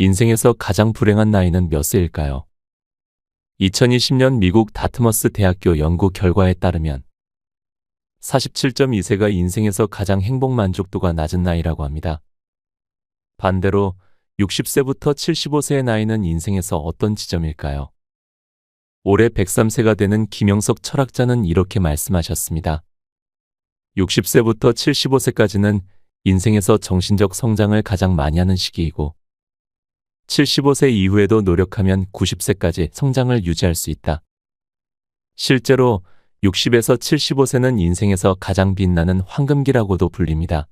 인생에서 가장 불행한 나이는 몇 세일까요? 2020년 미국 다트머스 대학교 연구 결과에 따르면 47.2세가 인생에서 가장 행복 만족도가 낮은 나이라고 합니다. 반대로 60세부터 75세의 나이는 인생에서 어떤 지점일까요? 올해 103세가 되는 김영석 철학자는 이렇게 말씀하셨습니다. 60세부터 75세까지는 인생에서 정신적 성장을 가장 많이 하는 시기이고 75세 이후에도 노력하면 90세까지 성장을 유지할 수 있다. 실제로 60에서 75세는 인생에서 가장 빛나는 황금기라고도 불립니다.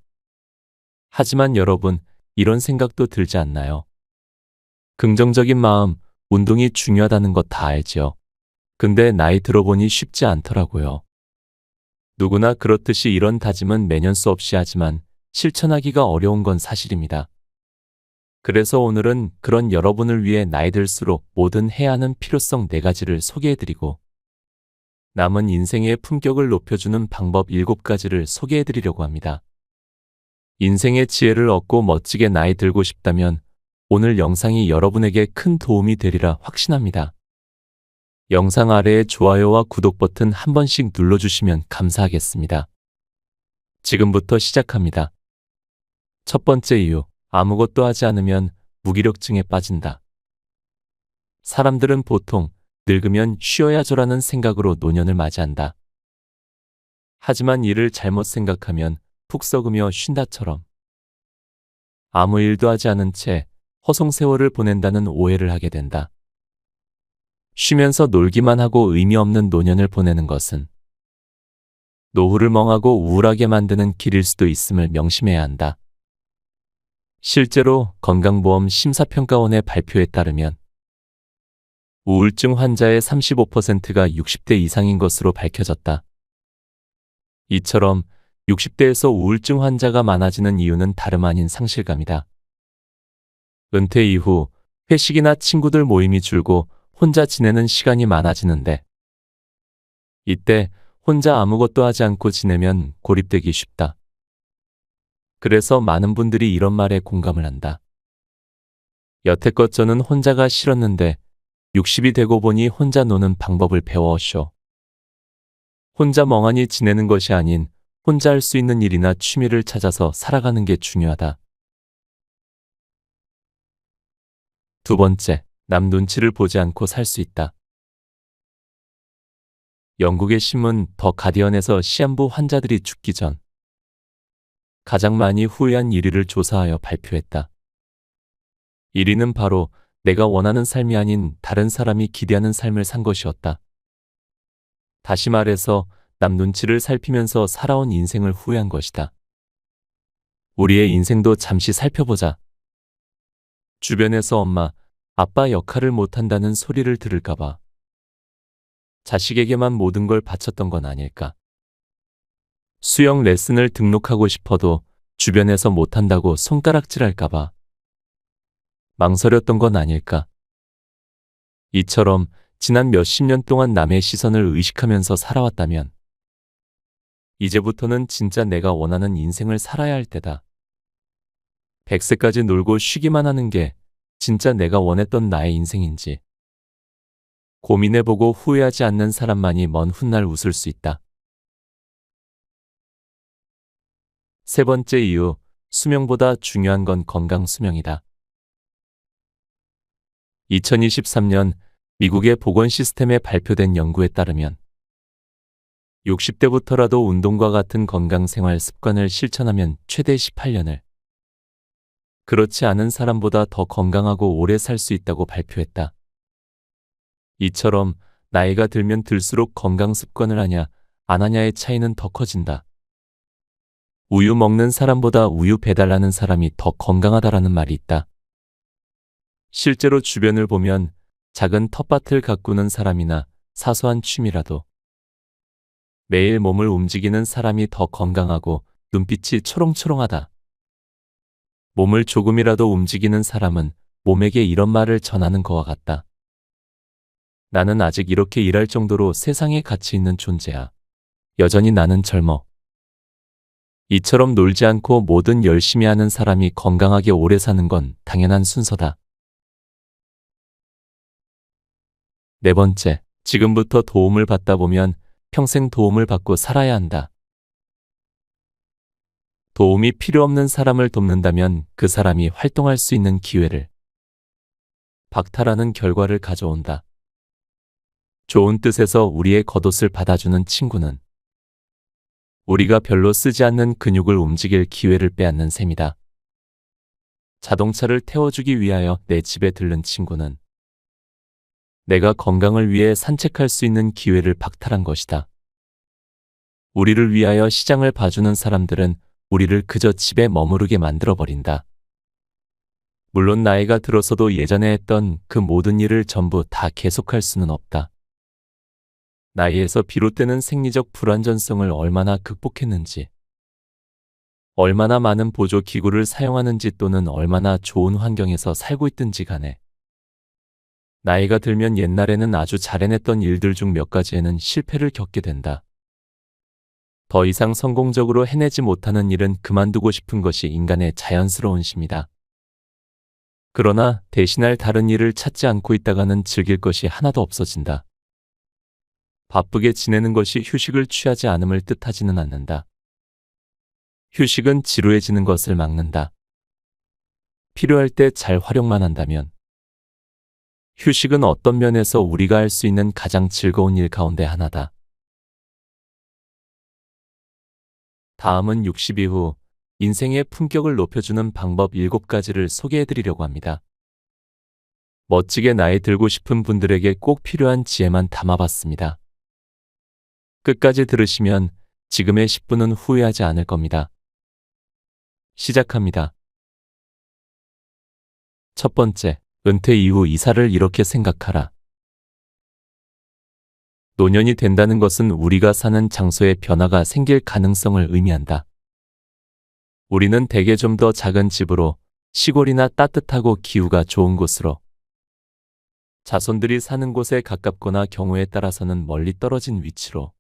하지만 여러분, 이런 생각도 들지 않나요? 긍정적인 마음, 운동이 중요하다는 것 다 알지요. 근데 나이 들어보니 쉽지 않더라고요. 누구나 그렇듯이 이런 다짐은 매년 수없이 하지만 실천하기가 어려운 건 사실입니다. 그래서 오늘은 그런 여러분을 위해 나이 들수록 뭐든 해야 하는 필요성 네 가지를 소개해드리고 남은 인생의 품격을 높여주는 방법 7가지를 소개해드리려고 합니다. 인생의 지혜를 얻고 멋지게 나이 들고 싶다면 오늘 영상이 여러분에게 큰 도움이 되리라 확신합니다. 영상 아래에 좋아요와 구독 버튼 한 번씩 눌러주시면 감사하겠습니다. 지금부터 시작합니다. 첫 번째 이유, 아무것도 하지 않으면 무기력증에 빠진다. 사람들은 보통 늙으면 쉬어야죠라는 생각으로 노년을 맞이한다. 하지만 이를 잘못 생각하면 푹 썩으며 쉰다처럼 아무 일도 하지 않은 채 허송 세월을 보낸다는 오해를 하게 된다. 쉬면서 놀기만 하고 의미 없는 노년을 보내는 것은 노후를 멍하고 우울하게 만드는 길일 수도 있음을 명심해야 한다. 실제로 건강보험 심사평가원의 발표에 따르면 우울증 환자의 35%가 60대 이상인 것으로 밝혀졌다. 이처럼 60대에서 우울증 환자가 많아지는 이유는 다름 아닌 상실감이다. 은퇴 이후 회식이나 친구들 모임이 줄고 혼자 지내는 시간이 많아지는데 이때 혼자 아무것도 하지 않고 지내면 고립되기 쉽다. 그래서 많은 분들이 이런 말에 공감을 한다. 여태껏 저는 혼자가 싫었는데 60이 되고 보니 혼자 노는 방법을 배워쇼. 혼자 멍하니 지내는 것이 아닌 혼자 할 수 있는 일이나 취미를 찾아서 살아가는 게 중요하다. 두 번째, 남 눈치를 보지 않고 살 수 있다. 영국의 신문 더 가디언에서 시한부 환자들이 죽기 전 가장 많이 후회한 1위를 조사하여 발표했다. 1위는 바로 내가 원하는 삶이 아닌 다른 사람이 기대하는 삶을 산 것이었다. 다시 말해서 남 눈치를 살피면서 살아온 인생을 후회한 것이다. 우리의 인생도 잠시 살펴보자. 주변에서 엄마, 아빠 역할을 못한다는 소리를 들을까봐. 자식에게만 모든 걸 바쳤던 건 아닐까. 수영 레슨을 등록하고 싶어도 주변에서 못한다고 손가락질할까봐. 망설였던 건 아닐까. 이처럼 지난 몇십 년 동안 남의 시선을 의식하면서 살아왔다면 이제부터는 진짜 내가 원하는 인생을 살아야 할 때다. 100세까지 놀고 쉬기만 하는 게 진짜 내가 원했던 나의 인생인지 고민해보고 후회하지 않는 사람만이 먼 훗날 웃을 수 있다. 세 번째 이유, 수명보다 중요한 건 건강 수명이다. 2023년 미국의 보건 시스템에 발표된 연구에 따르면 60대부터라도 운동과 같은 건강 생활 습관을 실천하면 최대 18년을 그렇지 않은 사람보다 더 건강하고 오래 살 수 있다고 발표했다. 이처럼 나이가 들면 들수록 건강 습관을 하냐, 안 하냐의 차이는 더 커진다. 우유 먹는 사람보다 우유 배달하는 사람이 더 건강하다라는 말이 있다. 실제로 주변을 보면 작은 텃밭을 가꾸는 사람이나 사소한 취미라도 매일 몸을 움직이는 사람이 더 건강하고 눈빛이 초롱초롱하다. 몸을 조금이라도 움직이는 사람은 몸에게 이런 말을 전하는 것과 같다. 나는 아직 이렇게 일할 정도로 세상에 가치 있는 존재야. 여전히 나는 젊어. 이처럼 놀지 않고 뭐든 열심히 하는 사람이 건강하게 오래 사는 건 당연한 순서다. 네 번째, 지금부터 도움을 받다 보면 평생 도움을 받고 살아야 한다. 도움이 필요 없는 사람을 돕는다면 그 사람이 활동할 수 있는 기회를 박탈하는 결과를 가져온다. 좋은 뜻에서 우리의 겉옷을 받아주는 친구는 우리가 별로 쓰지 않는 근육을 움직일 기회를 빼앗는 셈이다. 자동차를 태워주기 위하여 내 집에 들른 친구는 내가 건강을 위해 산책할 수 있는 기회를 박탈한 것이다. 우리를 위하여 시장을 봐주는 사람들은 우리를 그저 집에 머무르게 만들어버린다. 물론 나이가 들어서도 예전에 했던 그 모든 일을 전부 다 계속할 수는 없다. 나이에서 비롯되는 생리적 불완전성을 얼마나 극복했는지, 얼마나 많은 보조 기구를 사용하는지 또는 얼마나 좋은 환경에서 살고 있든지 간에 나이가 들면 옛날에는 아주 잘 해냈던 일들 중 몇 가지에는 실패를 겪게 된다. 더 이상 성공적으로 해내지 못하는 일은 그만두고 싶은 것이 인간의 자연스러운 심이다. 그러나 대신할 다른 일을 찾지 않고 있다가는 즐길 것이 하나도 없어진다. 바쁘게 지내는 것이 휴식을 취하지 않음을 뜻하지는 않는다. 휴식은 지루해지는 것을 막는다. 필요할 때 잘 활용만 한다면 휴식은 어떤 면에서 우리가 할 수 있는 가장 즐거운 일 가운데 하나다. 다음은 60 이 후 인생의 품격을 높여주는 방법 7가지를 소개해 드리려고 합니다. 멋지게 나이 들고 싶은 분들에게 꼭 필요한 지혜만 담아봤습니다. 끝까지 들으시면 지금의 10분은 후회하지 않을 겁니다. 시작합니다. 첫 번째, 은퇴 이후 이사를 이렇게 생각하라. 노년이 된다는 것은 우리가 사는 장소에 변화가 생길 가능성을 의미한다. 우리는 대개 좀 더 작은 집으로 시골이나 따뜻하고 기후가 좋은 곳으로 자손들이 사는 곳에 가깝거나 경우에 따라서는 멀리 떨어진 위치로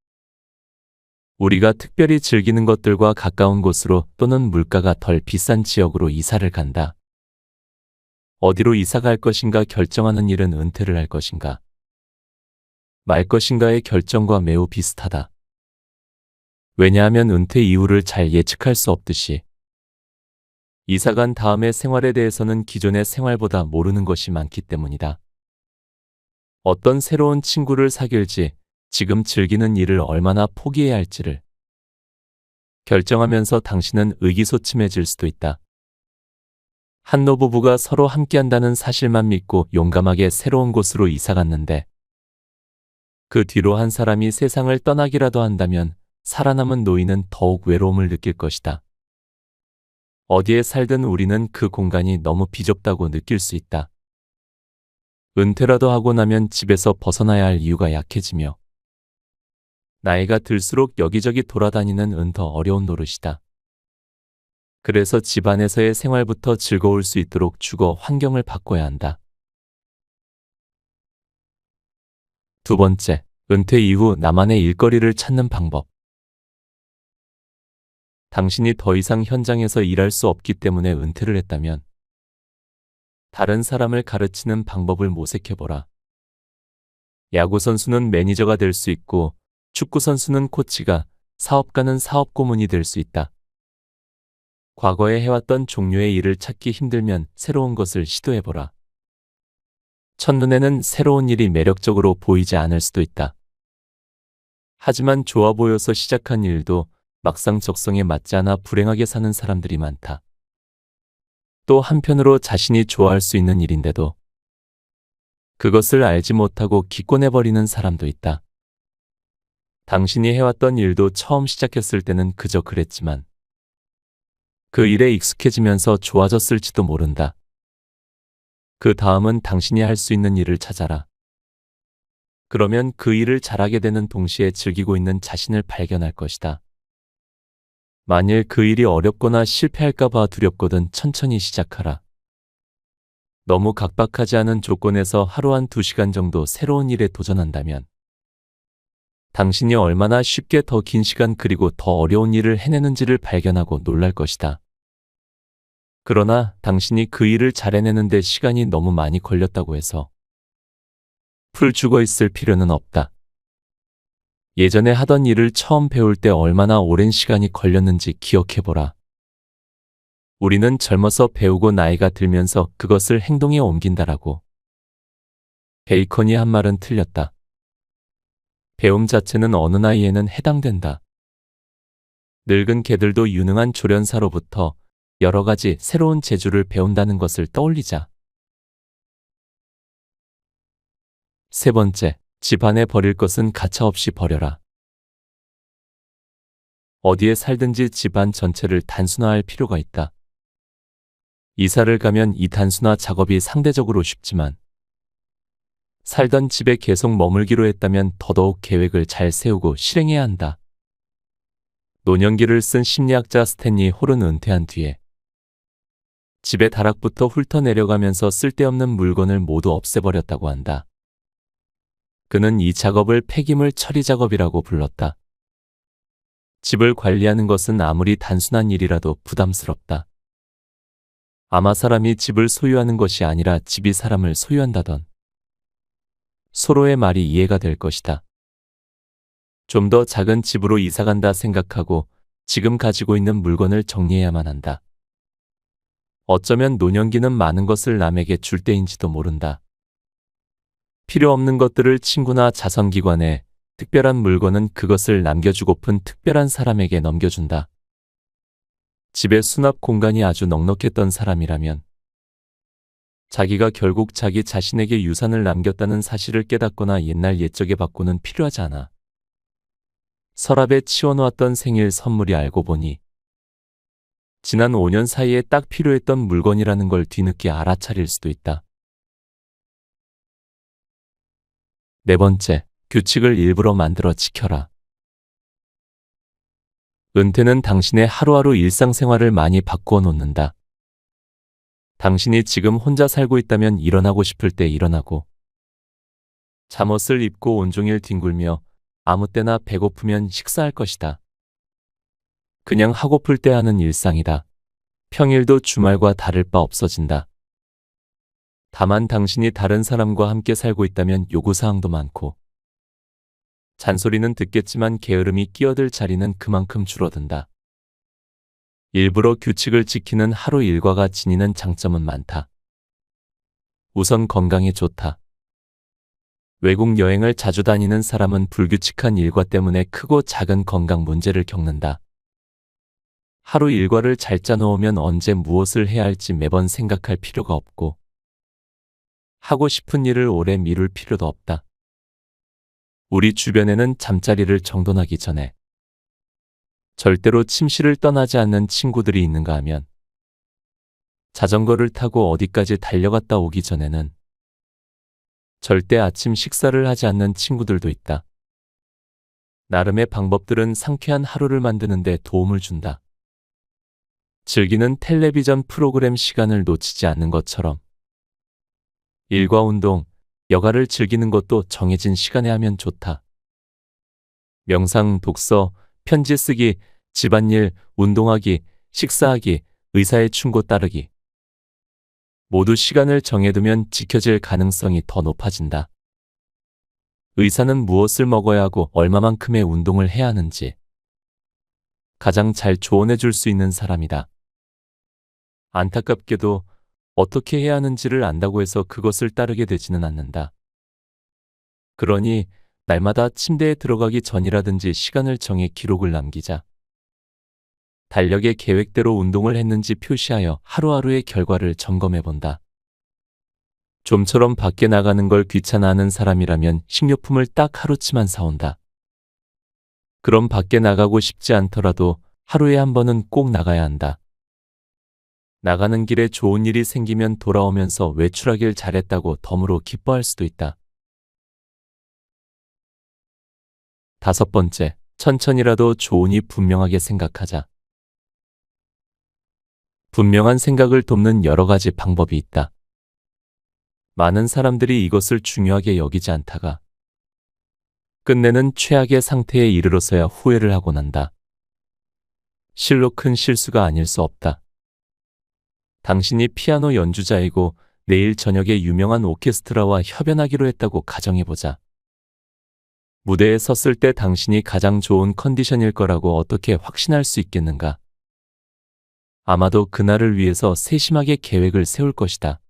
우리가 특별히 즐기는 것들과 가까운 곳으로 또는 물가가 덜 비싼 지역으로 이사를 간다. 어디로 이사 갈 것인가 결정하는 일은 은퇴를 할 것인가 말 것인가의 결정과 매우 비슷하다. 왜냐하면 은퇴 이후를 잘 예측할 수 없듯이 이사 간 다음의 생활에 대해서는 기존의 생활보다 모르는 것이 많기 때문이다. 어떤 새로운 친구를 사귈지, 지금 즐기는 일을 얼마나 포기해야 할지를 결정하면서 당신은 의기소침해질 수도 있다. 한 노 부부가 서로 함께한다는 사실만 믿고 용감하게 새로운 곳으로 이사 갔는데 그 뒤로 한 사람이 세상을 떠나기라도 한다면 살아남은 노인은 더욱 외로움을 느낄 것이다. 어디에 살든 우리는 그 공간이 너무 비좁다고 느낄 수 있다. 은퇴라도 하고 나면 집에서 벗어나야 할 이유가 약해지며 나이가 들수록 여기저기 돌아다니는 은 더 어려운 노릇이다. 그래서 집안에서의 생활부터 즐거울 수 있도록 주거 환경을 바꿔야 한다. 두 번째, 은퇴 이후 나만의 일거리를 찾는 방법. 당신이 더 이상 현장에서 일할 수 없기 때문에 은퇴를 했다면 다른 사람을 가르치는 방법을 모색해보라. 야구선수는 매니저가 될 수 있고 축구선수는 코치가, 사업가는 사업 고문이 될 수 있다. 과거에 해왔던 종류의 일을 찾기 힘들면 새로운 것을 시도해보라. 첫눈에는 새로운 일이 매력적으로 보이지 않을 수도 있다. 하지만 좋아 보여서 시작한 일도 막상 적성에 맞지 않아 불행하게 사는 사람들이 많다. 또 한편으로 자신이 좋아할 수 있는 일인데도 그것을 알지 못하고 기권해버리는 사람도 있다. 당신이 해왔던 일도 처음 시작했을 때는 그저 그랬지만 그 일에 익숙해지면서 좋아졌을지도 모른다. 그 다음은 당신이 할 수 있는 일을 찾아라. 그러면 그 일을 잘하게 되는 동시에 즐기고 있는 자신을 발견할 것이다. 만일 그 일이 어렵거나 실패할까봐 두렵거든 천천히 시작하라. 너무 각박하지 않은 조건에서 하루 한두 시간 정도 새로운 일에 도전한다면 당신이 얼마나 쉽게 더 긴 시간 그리고 더 어려운 일을 해내는지를 발견하고 놀랄 것이다. 그러나 당신이 그 일을 잘 해내는데 시간이 너무 많이 걸렸다고 해서 풀 죽어 있을 필요는 없다. 예전에 하던 일을 처음 배울 때 얼마나 오랜 시간이 걸렸는지 기억해보라. 우리는 젊어서 배우고 나이가 들면서 그것을 행동에 옮긴다라고. 베이컨이 한 말은 틀렸다. 배움 자체는 어느 나이에는 해당된다. 늙은 개들도 유능한 조련사로부터 여러 가지 새로운 재주를 배운다는 것을 떠올리자. 세 번째, 집안에 버릴 것은 가차없이 버려라. 어디에 살든지 집안 전체를 단순화할 필요가 있다. 이사를 가면 이 단순화 작업이 상대적으로 쉽지만 살던 집에 계속 머물기로 했다면 더더욱 계획을 잘 세우고 실행해야 한다. 노년기를 쓴 심리학자 스탠리 홀은 은퇴한 뒤에 집의 다락부터 훑어내려가면서 쓸데없는 물건을 모두 없애버렸다고 한다. 그는 이 작업을 폐기물 처리 작업이라고 불렀다. 집을 관리하는 것은 아무리 단순한 일이라도 부담스럽다. 아마 사람이 집을 소유하는 것이 아니라 집이 사람을 소유한다던 서로의 말이 이해가 될 것이다. 좀 더 작은 집으로 이사간다 생각하고 지금 가지고 있는 물건을 정리해야만 한다. 어쩌면 노년기는 많은 것을 남에게 줄 때인지도 모른다. 필요 없는 것들을 친구나 자선기관에 특별한 물건은 그것을 남겨주고픈 특별한 사람에게 넘겨준다. 집의 수납 공간이 아주 넉넉했던 사람이라면 자기가 결국 자기 자신에게 유산을 남겼다는 사실을 깨닫거나 옛날 옛적의 바꾸는 필요하지 않아. 서랍에 치워놓았던 생일 선물이 알고 보니 지난 5년 사이에 딱 필요했던 물건이라는 걸 뒤늦게 알아차릴 수도 있다. 네 번째, 규칙을 일부러 만들어 지켜라. 은퇴는 당신의 하루하루 일상생활을 많이 바꾸어 놓는다. 당신이 지금 혼자 살고 있다면 일어나고 싶을 때 일어나고, 잠옷을 입고 온종일 뒹굴며 아무 때나 배고프면 식사할 것이다. 그냥 하고플 때 하는 일상이다. 평일도 주말과 다를 바 없어진다. 다만 당신이 다른 사람과 함께 살고 있다면 요구사항도 많고, 잔소리는 듣겠지만 게으름이 끼어들 자리는 그만큼 줄어든다. 일부러 규칙을 지키는 하루 일과가 지니는 장점은 많다. 우선 건강에 좋다. 외국 여행을 자주 다니는 사람은 불규칙한 일과 때문에 크고 작은 건강 문제를 겪는다. 하루 일과를 잘 짜놓으면 언제 무엇을 해야 할지 매번 생각할 필요가 없고, 하고 싶은 일을 오래 미룰 필요도 없다. 우리 주변에는 잠자리를 정돈하기 전에 절대로 침실을 떠나지 않는 친구들이 있는가 하면 자전거를 타고 어디까지 달려갔다 오기 전에는 절대 아침 식사를 하지 않는 친구들도 있다. 나름의 방법들은 상쾌한 하루를 만드는데 도움을 준다. 즐기는 텔레비전 프로그램 시간을 놓치지 않는 것처럼 일과 운동, 여가를 즐기는 것도 정해진 시간에 하면 좋다. 명상, 독서, 편지 쓰기, 집안일, 운동하기, 식사하기, 의사의 충고 따르기. 모두 시간을 정해두면 지켜질 가능성이 더 높아진다. 의사는 무엇을 먹어야 하고 얼마만큼의 운동을 해야 하는지 가장 잘 조언해 줄 수 있는 사람이다. 안타깝게도 어떻게 해야 하는지를 안다고 해서 그것을 따르게 되지는 않는다. 그러니 날마다 침대에 들어가기 전이라든지 시간을 정해 기록을 남기자. 달력의 계획대로 운동을 했는지 표시하여 하루하루의 결과를 점검해 본다. 좀처럼 밖에 나가는 걸 귀찮아하는 사람이라면 식료품을 딱 하루치만 사온다. 그럼 밖에 나가고 싶지 않더라도 하루에 한 번은 꼭 나가야 한다. 나가는 길에 좋은 일이 생기면 돌아오면서 외출하길 잘했다고 덤으로 기뻐할 수도 있다. 다섯 번째, 천천히라도 좋으니 분명하게 생각하자. 분명한 생각을 돕는 여러 가지 방법이 있다. 많은 사람들이 이것을 중요하게 여기지 않다가 끝내는 최악의 상태에 이르러서야 후회를 하고 난다. 실로 큰 실수가 아닐 수 없다. 당신이 피아노 연주자이고 내일 저녁에 유명한 오케스트라와 협연하기로 했다고 가정해보자. 무대에 섰을 때 당신이 가장 좋은 컨디션일 거라고 어떻게 확신할 수 있겠는가? 아마도 그날을 위해서 세심하게 계획을 세울 것이다.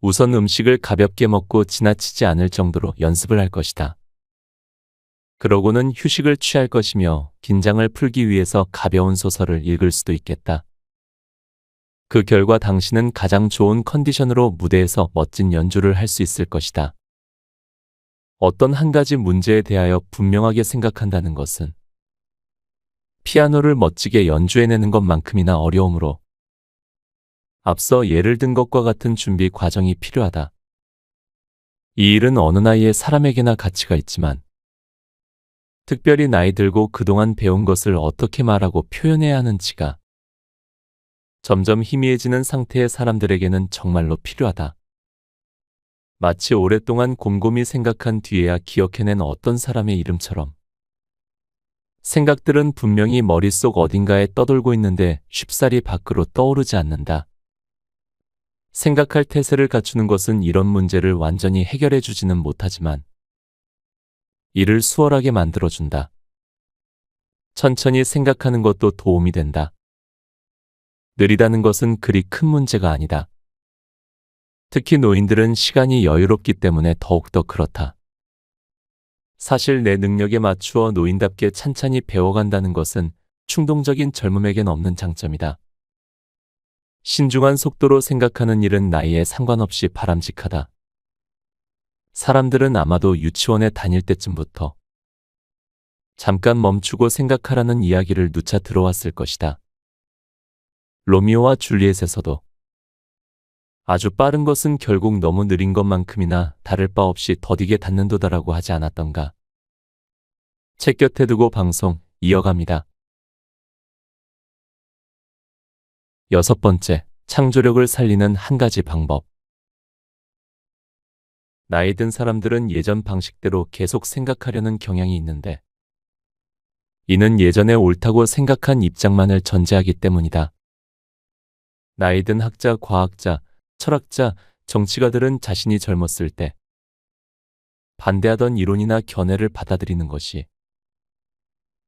우선 음식을 가볍게 먹고 지나치지 않을 정도로 연습을 할 것이다. 그러고는 휴식을 취할 것이며 긴장을 풀기 위해서 가벼운 소설을 읽을 수도 있겠다. 그 결과 당신은 가장 좋은 컨디션으로 무대에서 멋진 연주를 할 수 있을 것이다. 어떤 한 가지 문제에 대하여 분명하게 생각한다는 것은 피아노를 멋지게 연주해내는 것만큼이나 어려우므로 앞서 예를 든 것과 같은 준비 과정이 필요하다. 이 일은 어느 나이에 사람에게나 가치가 있지만 특별히 나이 들고 그동안 배운 것을 어떻게 말하고 표현해야 하는지가 점점 희미해지는 상태의 사람들에게는 정말로 필요하다. 마치 오랫동안 곰곰이 생각한 뒤에야 기억해낸 어떤 사람의 이름처럼 생각들은 분명히 머릿속 어딘가에 떠돌고 있는데 쉽사리 밖으로 떠오르지 않는다. 생각할 태세를 갖추는 것은 이런 문제를 완전히 해결해 주지는 못하지만 이를 수월하게 만들어준다. 천천히 생각하는 것도 도움이 된다. 느리다는 것은 그리 큰 문제가 아니다. 특히 노인들은 시간이 여유롭기 때문에 더욱더 그렇다. 사실 내 능력에 맞추어 노인답게 찬찬히 배워간다는 것은 충동적인 젊음에겐 없는 장점이다. 신중한 속도로 생각하는 일은 나이에 상관없이 바람직하다. 사람들은 아마도 유치원에 다닐 때쯤부터 잠깐 멈추고 생각하라는 이야기를 누차 들어왔을 것이다. 로미오와 줄리엣에서도 아주 빠른 것은 결국 너무 느린 것만큼이나 다를 바 없이 더디게 닿는도다라고 하지 않았던가. 책 곁에 두고 방송 이어갑니다. 여섯 번째, 창조력을 살리는 한 가지 방법. 나이 든 사람들은 예전 방식대로 계속 생각하려는 경향이 있는데, 이는 예전에 옳다고 생각한 입장만을 전제하기 때문이다. 나이 든 학자, 과학자, 철학자, 정치가들은 자신이 젊었을 때 반대하던 이론이나 견해를 받아들이는 것이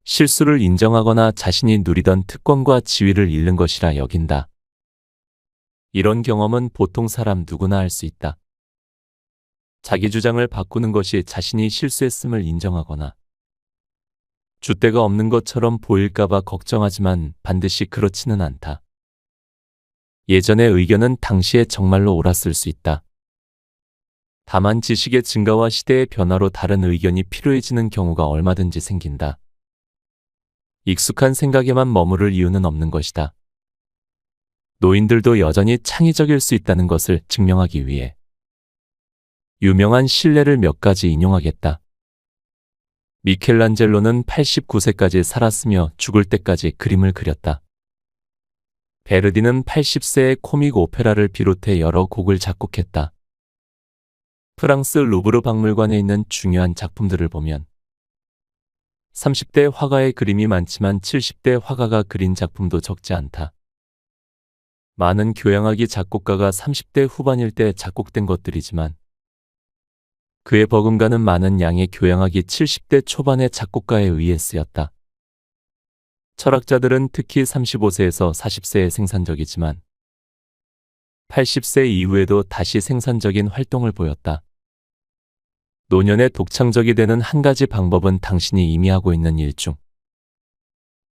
실수를 인정하거나 자신이 누리던 특권과 지위를 잃는 것이라 여긴다. 이런 경험은 보통 사람 누구나 할 수 있다. 자기 주장을 바꾸는 것이 자신이 실수했음을 인정하거나 줏대가 없는 것처럼 보일까봐 걱정하지만 반드시 그렇지는 않다. 예전의 의견은 당시에 정말로 옳았을 수 있다. 다만 지식의 증가와 시대의 변화로 다른 의견이 필요해지는 경우가 얼마든지 생긴다. 익숙한 생각에만 머무를 이유는 없는 것이다. 노인들도 여전히 창의적일 수 있다는 것을 증명하기 위해 유명한 신뢰를 몇 가지 인용하겠다. 미켈란젤로는 89세까지 살았으며 죽을 때까지 그림을 그렸다. 베르디는 80세에 코믹 오페라를 비롯해 여러 곡을 작곡했다. 프랑스 루브르 박물관에 있는 중요한 작품들을 보면 30대 화가의 그림이 많지만 70대 화가가 그린 작품도 적지 않다. 많은 교양학이 작곡가가 30대 후반일 때 작곡된 것들이지만 그의 버금가는 많은 양의 교양학이 70대 초반의 작곡가에 의해 쓰였다. 철학자들은 특히 35세에서 40세에 생산적이지만 80세 이후에도 다시 생산적인 활동을 보였다. 노년에 독창적이 되는 한 가지 방법은 당신이 이미 하고 있는 일 중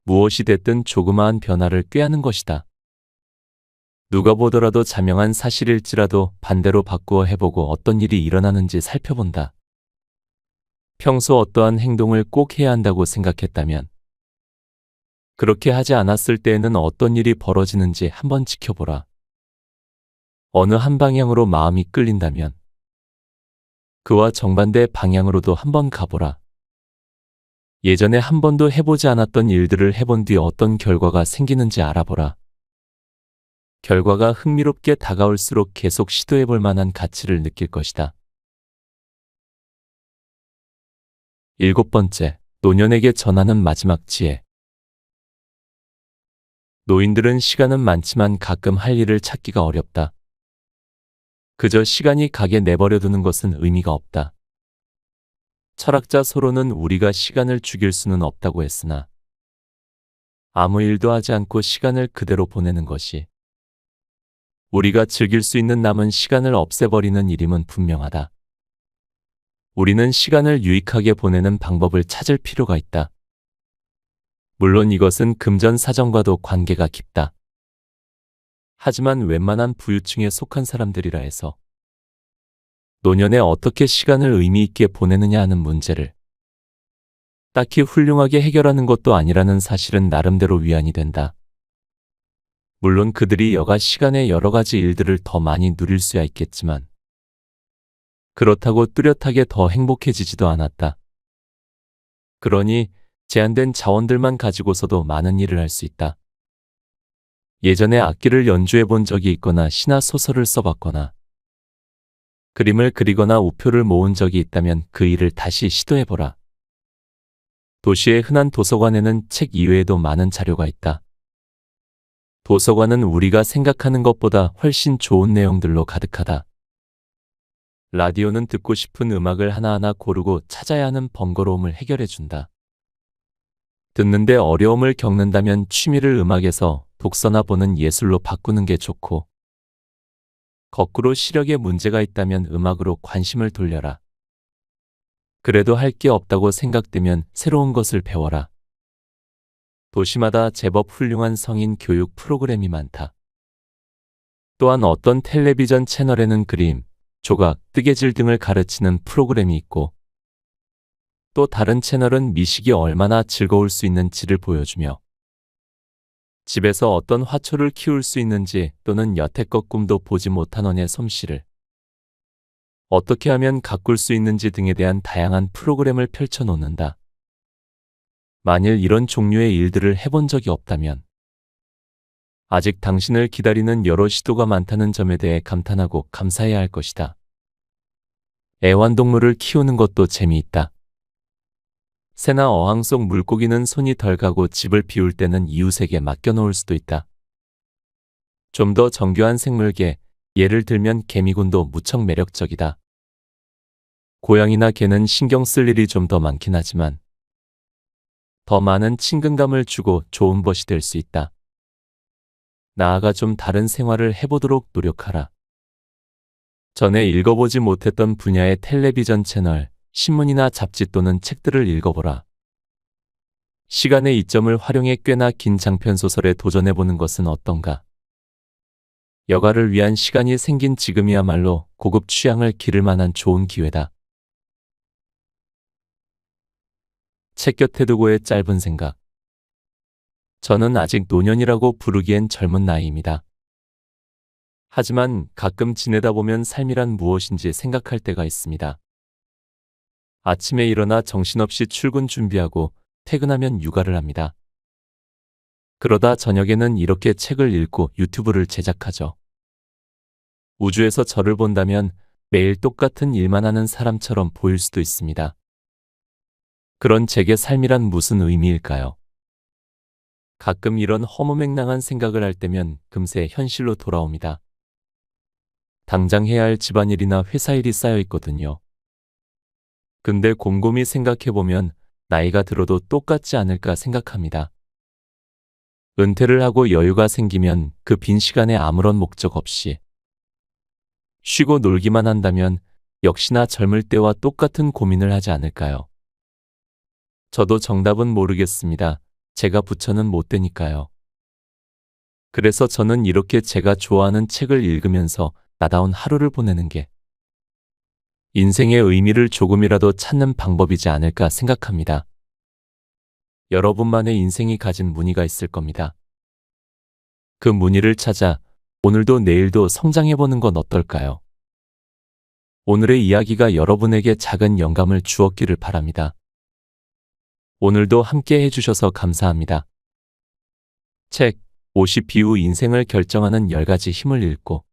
무엇이 됐든 조그마한 변화를 꾀하는 것이다. 누가 보더라도 자명한 사실일지라도 반대로 바꾸어 해보고 어떤 일이 일어나는지 살펴본다. 평소 어떠한 행동을 꼭 해야 한다고 생각했다면 그렇게 하지 않았을 때에는 어떤 일이 벌어지는지 한번 지켜보라. 어느 한 방향으로 마음이 끌린다면 그와 정반대 방향으로도 한번 가보라. 예전에 한 번도 해보지 않았던 일들을 해본 뒤 어떤 결과가 생기는지 알아보라. 결과가 흥미롭게 다가올수록 계속 시도해볼 만한 가치를 느낄 것이다. 일곱 번째, 노년에게 전하는 마지막 지혜. 노인들은 시간은 많지만 가끔 할 일을 찾기가 어렵다. 그저 시간이 가게 내버려 두는 것은 의미가 없다. 철학자 소로는 우리가 시간을 죽일 수는 없다고 했으나 아무 일도 하지 않고 시간을 그대로 보내는 것이 우리가 즐길 수 있는 남은 시간을 없애버리는 일임은 분명하다. 우리는 시간을 유익하게 보내는 방법을 찾을 필요가 있다. 물론 이것은 금전 사정과도 관계가 깊다. 하지만 웬만한 부유층에 속한 사람들이라 해서 노년에 어떻게 시간을 의미 있게 보내느냐 하는 문제를 딱히 훌륭하게 해결하는 것도 아니라는 사실은 나름대로 위안이 된다. 물론 그들이 여가 시간에 여러 가지 일들을 더 많이 누릴 수야 있겠지만 그렇다고 뚜렷하게 더 행복해지지도 않았다. 그러니 제한된 자원들만 가지고서도 많은 일을 할 수 있다. 예전에 악기를 연주해 본 적이 있거나 신화 소설을 써봤거나 그림을 그리거나 우표를 모은 적이 있다면 그 일을 다시 시도해보라. 도시의 흔한 도서관에는 책 이외에도 많은 자료가 있다. 도서관은 우리가 생각하는 것보다 훨씬 좋은 내용들로 가득하다. 라디오는 듣고 싶은 음악을 하나하나 고르고 찾아야 하는 번거로움을 해결해준다. 듣는데 어려움을 겪는다면 취미를 음악에서 독서나 보는 예술로 바꾸는 게 좋고, 거꾸로 시력에 문제가 있다면 음악으로 관심을 돌려라. 그래도 할 게 없다고 생각되면 새로운 것을 배워라. 도시마다 제법 훌륭한 성인 교육 프로그램이 많다. 또한 어떤 텔레비전 채널에는 그림, 조각, 뜨개질 등을 가르치는 프로그램이 있고, 또 다른 채널은 미식이 얼마나 즐거울 수 있는지를 보여주며, 집에서 어떤 화초를 키울 수 있는지 또는 여태껏 꿈도 보지 못한 원의 솜씨를 어떻게 하면 가꿀 수 있는지 등에 대한 다양한 프로그램을 펼쳐놓는다. 만일 이런 종류의 일들을 해본 적이 없다면 아직 당신을 기다리는 여러 시도가 많다는 점에 대해 감탄하고 감사해야 할 것이다. 애완동물을 키우는 것도 재미있다. 새나 어항 속 물고기는 손이 덜 가고 집을 비울 때는 이웃에게 맡겨놓을 수도 있다. 좀 더 정교한 생물계, 예를 들면 개미군도 무척 매력적이다. 고양이나 개는 신경 쓸 일이 좀 더 많긴 하지만 더 많은 친근감을 주고 좋은 벗이 될 수 있다. 나아가 좀 다른 생활을 해보도록 노력하라. 전에 읽어보지 못했던 분야의 텔레비전 채널, 신문이나 잡지 또는 책들을 읽어보라. 시간의 이점을 활용해 꽤나 긴 장편 소설에 도전해보는 것은 어떤가? 여가를 위한 시간이 생긴 지금이야말로 고급 취향을 기를 만한 좋은 기회다. 책 곁에 두고의 짧은 생각. 저는 아직 노년이라고 부르기엔 젊은 나이입니다. 하지만 가끔 지내다 보면 삶이란 무엇인지 생각할 때가 있습니다. 아침에 일어나 정신없이 출근 준비하고 퇴근하면 육아를 합니다. 그러다 저녁에는 이렇게 책을 읽고 유튜브를 제작하죠. 우주에서 저를 본다면 매일 똑같은 일만 하는 사람처럼 보일 수도 있습니다. 그런 제게 삶이란 무슨 의미일까요? 가끔 이런 허무맹랑한 생각을 할 때면 금세 현실로 돌아옵니다. 당장 해야 할 집안일이나 회사 일이 쌓여 있거든요. 근데 곰곰이 생각해보면 나이가 들어도 똑같지 않을까 생각합니다. 은퇴를 하고 여유가 생기면 그 빈 시간에 아무런 목적 없이 쉬고 놀기만 한다면 역시나 젊을 때와 똑같은 고민을 하지 않을까요? 저도 정답은 모르겠습니다. 제가 부처는 못 되니까요. 그래서 저는 이렇게 제가 좋아하는 책을 읽으면서 나다운 하루를 보내는 게 인생의 의미를 조금이라도 찾는 방법이지 않을까 생각합니다. 여러분만의 인생이 가진 무늬가 있을 겁니다. 그 무늬를 찾아 오늘도 내일도 성장해보는 건 어떨까요? 오늘의 이야기가 여러분에게 작은 영감을 주었기를 바랍니다. 오늘도 함께 해주셔서 감사합니다. 책, 50 비후 인생을 결정하는 10가지 힘을 읽고